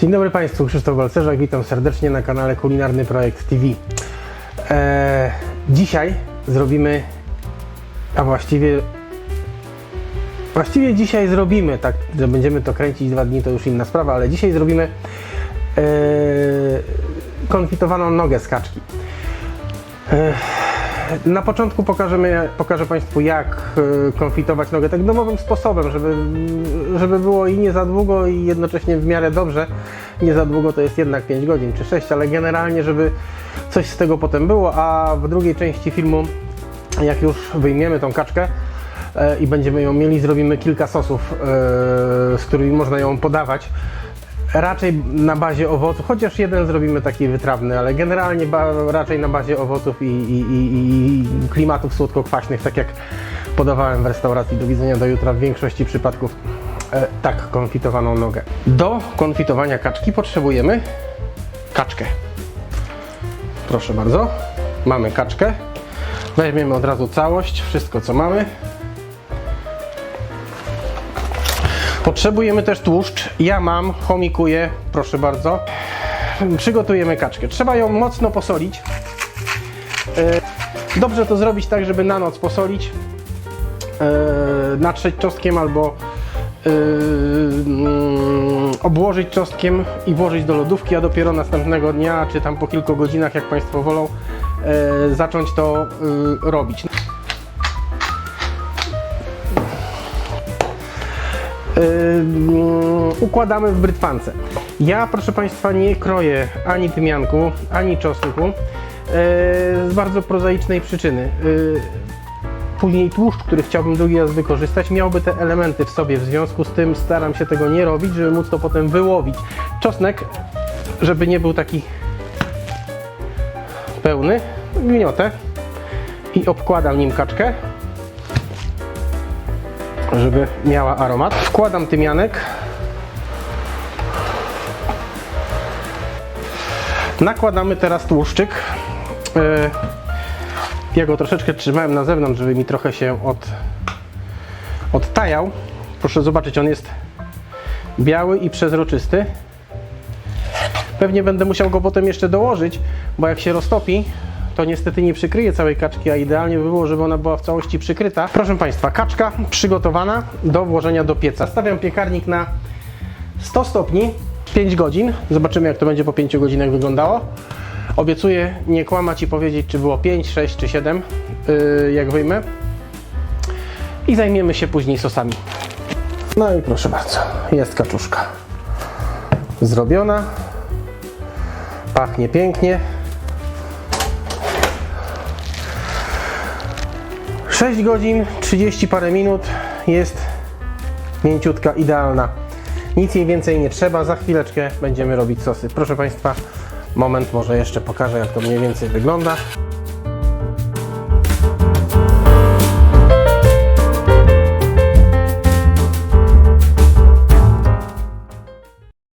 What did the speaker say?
Dzień dobry Państwu, Krzysztof Balcerzak, witam serdecznie na kanale Kulinarny Projekt TV. Eee, dzisiaj zrobimy, a właściwie, właściwie dzisiaj zrobimy, tak, że będziemy to kręcić dwa dni to już inna sprawa, ale dzisiaj zrobimy eee, konfitowaną nogę z kaczki. Eee, na początku pokażemy, pokażę Państwu jak e, konfitować nogę tak domowym sposobem, żeby, żeby było i nie za długo i jednocześnie w miarę dobrze. Nie za długo to jest jednak 5 godzin czy 6, ale generalnie żeby coś z tego potem było, a w drugiej części filmu jak już wyjmiemy tą kaczkę e, i będziemy ją mieli, zrobimy kilka sosów, e, z którymi można ją podawać. Raczej na bazie owoców, chociaż jeden zrobimy taki wytrawny, ale generalnie raczej na bazie owoców i, i, i, i klimatów słodko-kwaśnych, tak jak podawałem w restauracji. Do widzenia do jutra w większości przypadków e, tak konfitowaną nogę. Do konfitowania kaczki potrzebujemy kaczkę. Proszę bardzo, mamy kaczkę. Weźmiemy od razu całość, wszystko co mamy. Potrzebujemy też tłuszcz. Ja mam, chomikuję, proszę bardzo. Przygotujemy kaczkę. Trzeba ją mocno posolić. E, Dobrze to zrobić tak, żeby na noc posolić, e, natrzeć czosnkiem albo e, mm, obłożyć czosnkiem i włożyć do lodówki, a dopiero następnego dnia, czy tam po kilku godzinach, jak Państwo wolą, zacząć to robić. Układamy w brytwance. Ja, proszę Państwa, nie kroję ani tymianku, ani czosnku yy, z bardzo prozaicznej przyczyny. Yy, Później tłuszcz, który chciałbym drugi raz wykorzystać, miałby te elementy w sobie. W związku z tym staram się tego nie robić, żeby móc to potem wyłowić. Czosnek, żeby nie był taki pełny, gniotę i obkładam nim kaczkę żeby miała aromat. Wkładam tymianek. Nakładamy teraz tłuszczyk. Yy, Ja go troszeczkę trzymałem na zewnątrz, żeby mi trochę się od, odtajał. Proszę zobaczyć, on jest biały i przezroczysty. Pewnie będę musiał go potem jeszcze dołożyć, bo jak się roztopi, to niestety nie przykryje całej kaczki, a idealnie by było, żeby ona była w całości przykryta. Proszę Państwa, kaczka przygotowana do włożenia do pieca. Stawiam piekarnik na 100 stopni, 5 godzin. Zobaczymy, jak to będzie po 5 godzinach wyglądało. Obiecuję nie kłamać i powiedzieć, czy było 5, 6 czy 7, yy, jak wyjmę. I zajmiemy się później sosami. No i proszę bardzo, jest kaczuszka zrobiona. Pachnie pięknie. 6 godzin, 30 parę minut jest mięciutka, idealna. Nic jej więcej nie trzeba, za chwileczkę będziemy robić sosy. Proszę Państwa, moment, może jeszcze pokażę jak to mniej więcej wygląda.